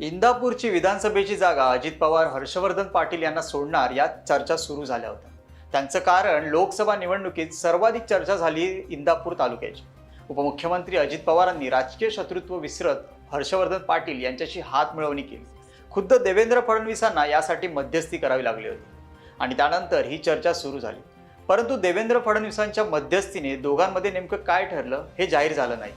इंदापूरची विधानसभेची जागा अजित पवार हर्षवर्धन पाटील यांना सोडणार यात चर्चा सुरू झाल्या होत्या. त्यांचं कारण लोकसभा निवडणुकीत सर्वाधिक चर्चा झाली इंदापूर तालुक्याची. उपमुख्यमंत्री अजित पवारांनी राजकीय शत्रुत्व विसरत हर्षवर्धन पाटील यांच्याशी हात मिळवणी केली. खुद्द देवेंद्र फडणवीसांना यासाठी मध्यस्थी करावी लागली होती. आणि त्यानंतर ही चर्चा सुरू झाली. परंतु देवेंद्र फडणवीसांच्या मध्यस्थीने दोघांमध्ये नेमकं काय ठरलं हे जाहीर झालं नाही.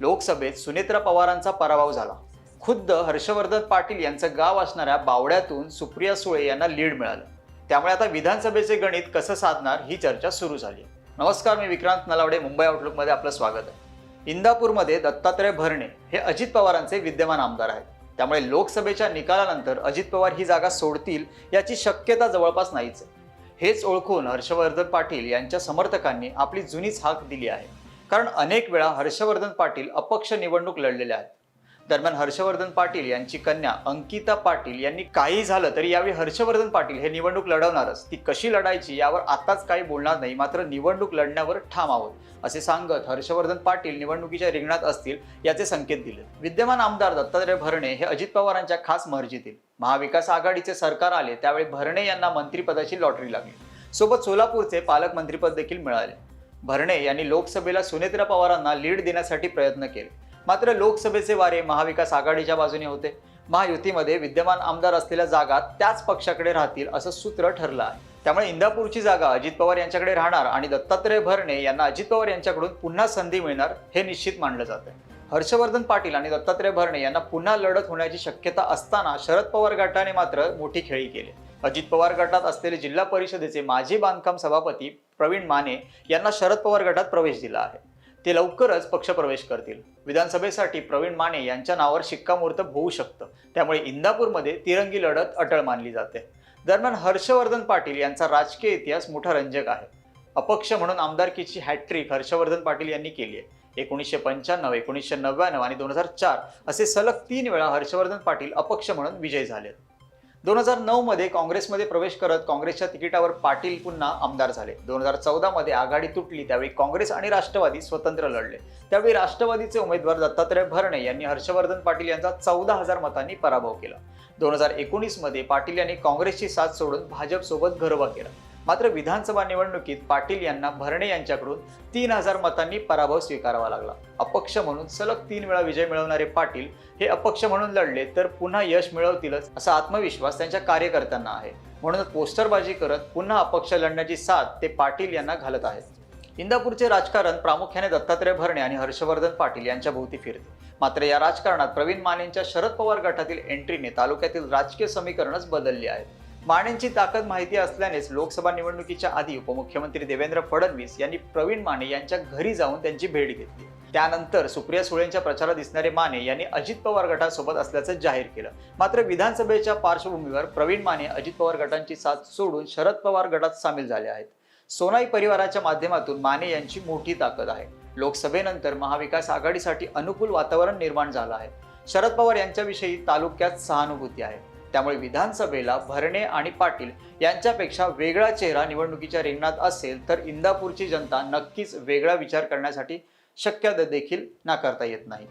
लोकसभेत सुनेत्रा पवारांचा पराभव झाला. खुद्द हर्षवर्धन पाटील यांचं गाव असणाऱ्या बावड्यातून सुप्रिया सुळे यांना लीड मिळालं. त्यामुळे आता विधानसभेचे गणित कसं साधणार ही चर्चा सुरू झाली. नमस्कार मी विक्रांत नलावडे मुंबई आउटलुकमध्ये आपलं स्वागत आहे. इंदापूरमध्ये दत्तात्रय भरणे हे अजित पवारांचे विद्यमान आमदार आहेत. त्यामुळे लोकसभेच्या निकालानंतर अजित पवार ही जागा सोडतील याची शक्यता जवळपास नाहीच आहे. हेच ओळखून हर्षवर्धन पाटील यांच्या समर्थकांनी आपली जुनीच हाक दिली आहे. कारण अनेक वेळा हर्षवर्धन पाटील अपक्ष निवडणूक लढलेले आहेत. दरम्यान हर्षवर्धन पाटील यांची कन्या अंकिता पाटील यांनी काही झालं तरी यावेळी हर्षवर्धन पाटील हे निवडणूक लढवणारच. ती कशी लढायची यावर आताच काही बोलणार नाही मात्र निवडणूक लढण्यावर ठाम आहोत असे सांगत हर्षवर्धन पाटील निवडणुकीच्या रिंगणात असतील याचे संकेत दिले. विद्यमान आमदार दत्तात्रय भरणे हे अजित पवारांच्या खास मर्जीतील. महाविकास आघाडीचे सरकार आले त्यावेळी भरणे यांना मंत्रिपदाची लॉटरी लागली. सोबत सोलापूरचे पालकमंत्रीपद देखील मिळाले. भरणे यांनी लोकसभेला सुनेत्रा पवारांना लीड देण्यासाठी प्रयत्न केले. मात्र लोकसभेचे वारे महाविकास आघाडीच्या बाजूने होते. महायुतीमध्ये विद्यमान आमदार असलेल्या जागा त्याच पक्षाकडे राहतील असं सूत्र ठरलं आहे. त्यामुळे इंदापूरची जागा अजित पवार यांच्याकडे राहणार आणि दत्तात्रय भरणे यांना अजित पवार यांच्याकडून पुन्हा संधी मिळणार हे निश्चित मानलं जातं हर्षवर्धन पाटील आणि दत्तात्रय भरणे यांना पुन्हा लढत होण्याची शक्यता असताना शरद पवार गटाने मात्र मोठी खेळी केली. अजित पवार गटात असलेले जिल्हा परिषदेचे माजी बांधकाम सभापती प्रवीण माने यांना शरद पवार गटात प्रवेश दिला आहे. ते लवकरच पक्षप्रवेश करतील. विधानसभेसाठी प्रवीण माने यांच्या नावावर शिक्कामोर्तब होऊ शकतं. त्यामुळे इंदापूरमध्ये तिरंगी लढत अटळ मानली जाते. दरम्यान हर्षवर्धन पाटील यांचा राजकीय इतिहास मोठा रंजक आहे. अपक्ष म्हणून आमदारकीची हॅट्रिक हर्षवर्धन पाटील यांनी केली आहे. एकोणीसशे पंच्याण्णव एकोणीसशे नव्याण्णव आणि दोन हजार चार असे सलग तीन वेळा हर्षवर्धन पाटील अपक्ष म्हणून विजयी झालेत. दोन हजार नऊमध्ये काँग्रेसमध्ये प्रवेश करत काँग्रेसच्या तिकिटावर पाटील पुन्हा आमदार झाले. दोन हजार चौदामध्ये आघाडी तुटली त्यावेळी काँग्रेस आणि राष्ट्रवादी स्वतंत्र लढले. त्यावेळी राष्ट्रवादीचे उमेदवार दत्तात्रय भरणे यांनी हर्षवर्धन पाटील यांचा चौदा हजार मतांनी पराभव केला. दोन हजार एकोणीसमध्ये पाटील यांनी काँग्रेसची साथ सोडून भाजपसोबत घरोबा केला. मात्र विधानसभा निवडणुकीत पाटील यांना भरणे यांच्याकडून तीन हजार मतांनी पराभव स्वीकारावा लागला. अपक्ष म्हणून सलग तीन वेळा विजय मिळवणारे पाटील हे अपक्ष म्हणून लढले तर पुन्हा यश मिळवतीलच असा आत्मविश्वास त्यांच्या कार्यकर्त्यांना आहे. म्हणूनच पोस्टरबाजी करत पुन्हा अपक्ष लढण्याची साथ ते पाटील यांना घालत आहेत. इंदापूरचे राजकारण प्रामुख्याने दत्तात्रय भरणे आणि हर्षवर्धन पाटील यांच्या भोवती फिरते. मात्र या राजकारणात प्रवीण मानेंच्या शरद पवार गटातील एंट्रीने तालुक्यातील राजकीय समीकरणच बदलली आहेत. मानेंची ताकद माहिती असल्यानेच लोकसभा निवडणुकीच्या आधी उपमुख्यमंत्री देवेंद्र फडणवीस यांनी प्रवीण माने यांच्या घरी जाऊन त्यांची भेट घेतली. त्यानंतर सुप्रिया सुळेंच्या प्रचारात दिसणारे माने यांनी अजित पवार गटासोबत असल्याचं जाहीर केलं. मात्र विधानसभेच्या पार्श्वभूमीवर प्रवीण माने अजित पवार गटांची साथ सोडून शरद पवार गटात सामील झाले आहेत. सोनाई परिवाराच्या माध्यमातून माने यांची मोठी ताकद आहे. लोकसभेनंतर महाविकास आघाडीसाठी अनुकूल वातावरण निर्माण झालं आहे. शरद पवार यांच्याविषयी तालुक्यात सहानुभूती आहे. त्यामुळे विधानसभेला भरणे आणि पाटील यांच्यापेक्षा वेगळा चेहरा निवडणुकीच्या रिंगणात असेल तर इंदापूरची जनता नक्कीच वेगळा विचार करण्यासाठी शक्यता देखील नाकारता येत नाही.